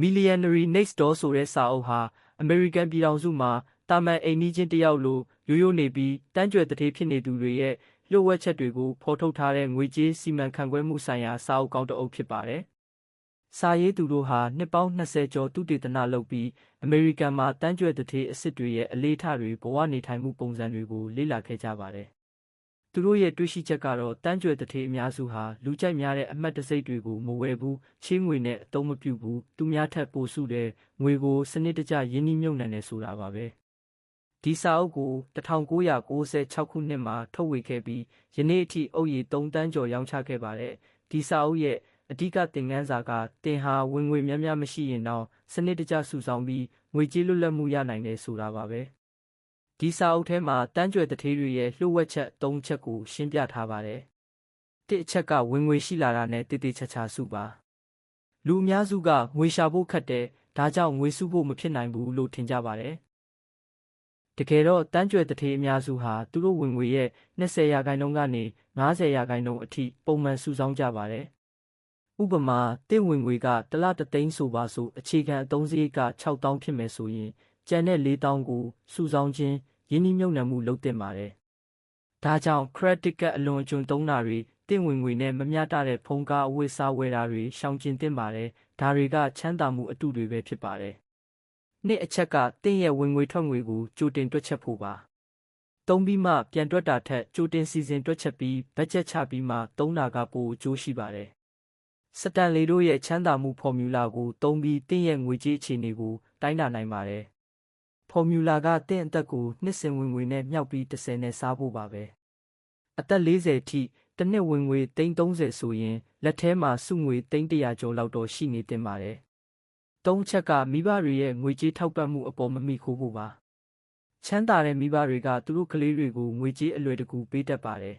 Millionaire Next Door ဆိုတဲ့စာအုပ်ဟာအမေရိကန်ပြည်ထောင်စုမှာတာမန်အိမ်နီးချင်းတစ်ယောက်လိုရိုးရိုးနေပြီးတန်းကြွယ်တထေးဖြစ်နေသူတွေရဲ့လျှို့ဝှက်ချက်တွေကိုဖော်ထုတ်ထားတဲ့ငွေကြေးစီမံခန့်ခွဲမှုဆိုင်ရာစာအုပ်ကောင်းတစ်အုပ်ဖြစ်ပါတယ်။စာရေးသူတို့ဟာနှစ်ပေါင်း20ကျော်တုတေသနလုပ်ပြီးအမေရိကန်မှာတန်းကြွယ်တထေးအစ်စ်တွေရဲ့အလေးထားတွေဘဝနေထိုင်မှုပုံစံတွေကိုလေ့လာခဲ့ကြပါတယ်။ သူတို့ရဲ့တွေးရှိချက်ကတော့တန်းကြွယ်တထေးအများစုဟာလူကြိုက်များတဲ့အမှတ်တစိတ်တွေကိုမဝယ်ဘူးချင်းငွေနဲ့အသုံးမပြုဘူးသူများထက်ပိုစုတဲ့ငွေကိုစနစ်တကျရင်းနှီးမြှုပ်နှံနေဆိုတာပါပဲ။ဒီစာအုပ်ကို1996ခုနှစ်မှာထုတ်ဝေခဲ့ပြီးယနေ့အထိအုပ်ရည်3တန်းကျော်ရောင်းချခဲ့ပါတယ်။ဒီစာအုပ်ရဲ့အဓိကသင်ခန်းစာကတင်ဟာဝင်ငွေများများမရှိရင်တော့စနစ်တကျစုဆောင်းပြီးငွေကြေးလွတ်လပ်မှုရနိုင်တယ်ဆိုတာပါပဲ။ ဒီစာအုပ်ထဲမှာတန်းကြွယ်တထေးတွေရဲ့လှုပ်ဝက်ချက်၃ချက်ကိုရှင်းပြထားပါတယ်။တစ်အချက်ကဝင်ငွေရှိလာတာနဲ့တည်တည်ချာချာစုပါ။လူအများစုကငွေရှာဖို့ခက်တယ်ဒါကြောင့်ငွေစုဖို့မဖြစ်နိုင်ဘူးလို့ထင်ကြပါတယ်။တကယ်တော့တန်းကြွယ်တထေးအများစုဟာသူတို့ဝင်ငွေရဲ့20ရာခိုင်နှုန်းကနေ90ရာခိုင်နှုန်းအထိပုံမှန်စုဆောင်းကြပါတယ်။ဥပမာတင့်ဝင်ငွေကတစ်လတသိန်းဆိုပါစို့အခြေခံအသုံးစရိတ်က6000ဖြစ်မယ်ဆိုရင် ကျန်တဲ့4000ကိုစုဆောင်းခြင်းရင်းနှီးမြှုပ်နှံမှုလုပ်တင်ပါတယ်။ဒါကြောင့် credit card အလွန်အကျွံသုံးတာတွေတင့်ဝင်ငွေနဲ့မမျှတတဲ့ဖုန်းကားအဝတ်စားဝယ်တာတွေရှောင်ကျဉ်သင့်ပါတယ်။ဒါတွေကချမ်းသာမှုအတုတွေပဲဖြစ်ပါတယ်။နှစ်အချက်ကတင့်ရဲ့ဝင်ငွေထွက်ငွေကိုကြိုတင်တွက်ချက်ဖို့ပါ။သုံးပြီးမှပြန်တွက်တာထက်ကြိုတင်စီစဉ်တွက်ချက်ပြီးဘတ်ဂျက်ချပြီးမှသုံးတာကပိုအကျိုးရှိပါတယ်။စတန်လီတို့ရဲ့ချမ်းသာမှုဖော်မြူလာကိုသုံးပြီးတင့်ရဲ့ငွေကြေးအခြေအနေကိုတိုင်းတာနိုင်ပါတယ်။ ဖော်မြူလာကတင့်အသက်ကိုနှစ်စဉ်ဝင်ငွေနဲ့မြှောက်ပြီး30နဲ့စားဖို့ပါပဲ။အသက်40ထိတစ်နှစ်ဝင်ငွေ330ဆိုရင်လက်ထဲမှာစုငွေ300ကျော်လောက်တော့ရှိနေတင်ပါတယ်။သုံးချက်ကမိဘတွေရဲ့ငွေကြေးထောက်ပံ့မှုအပေါ်မမိခိုးဖို့ပါ။ချမ်းသာတဲ့မိဘတွေကသူတို့ကလေးတွေကိုငွေကြေးအလွယ်တကူပေးတတ်ပါတယ်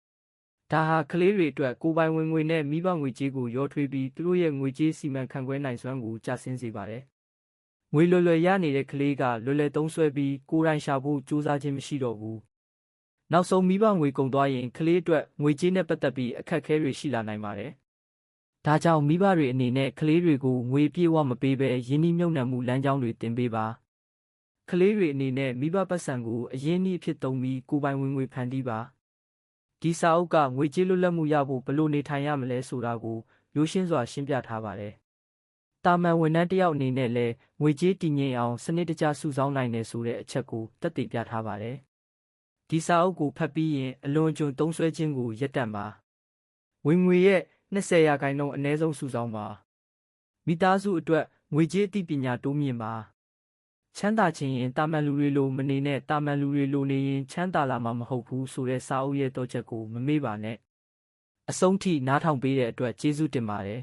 ။ဒါဟာကလေးတွေအတွက်ကိုယ်ပိုင်ဝင်ငွေနဲ့မိဘငွေကြေးကိုရောထွေးပြီးသူတို့ရဲ့ငွေကြေးစီမံခန့်ခွဲနိုင်စွမ်းကိုကျဆင်းစေပါတယ်။ ငွေလွယ်လွယ်ရနေတဲ့ကလေးကလွယ်လွယ်သုံးဆွဲပြီးကိုယ်တိုင်ရှာဖို့ကြိုးစားခြင်းမရှိတော့ဘူး။နောက်ဆုံးမိဘငွေကုန်သွားရင်ကလေးအတွက်ငွေကြေးနဲ့ပတ်သက်ပြီးအခက်အခဲတွေရှိလာနိုင်ပါတယ်။ဒါကြောင့်မိဘတွေအနေနဲ့ကလေးတွေကိုငွေပြေးဝမပေးဘဲရင်းနှီးမြှုပ်နှံမှုလမ်းကြောင်းတွေတင်ပေးပါကလေးတွေအနေနဲ့မိဘပတ်စံကိုအရင်းနှီးအဖြစ်သုံးပြီးကိုယ်ပိုင်ဝင်ငွေဖန်တီးပါဒီစာအုပ်ကငွေကြေးလွတ်လပ်မှုရဖို့ဘယ်လိုနေထိုင်ရမလဲဆိုတာကိုရိုးရှင်းစွာရှင်းပြထားပါတယ် တာမန်ဝန်ထမ်းတစ်ယောက်အနေနဲ့လည်းငွေကြေးတည်ငြိမ်အောင်စနစ်တကျစုဆောင်းနိုင်တယ်ဆိုတဲ့အချက်ကိုတက်တည်ပြထားပါတယ်ဒီစာအုပ်ကိုဖတ်ပြီးရင်အလွန်ကျွံသုံးဆွဲခြင်းကိုရပ်တန့်ပါဝင်ငွေရဲ့20ရာခိုင်နှုန်းအနည်းဆုံးစုဆောင်းပါမိသားစုအတွက်ငွေကြေးအသိပညာတိုးမြင့်ပါချမ်းသာခြင်းရင်တာမန်လူတွေလိုမနေနဲ့တာမန်လူတွေလိုနေရင်ချမ်းသာလာမှာမဟုတ်ဘူးဆိုတဲ့စာအုပ်ရဲ့တော့ချက်ကိုမမေ့ပါနဲ့အဆုံးထိနားထောင်ပေးတဲ့အတွက်ကျေးဇူးတင်ပါတယ်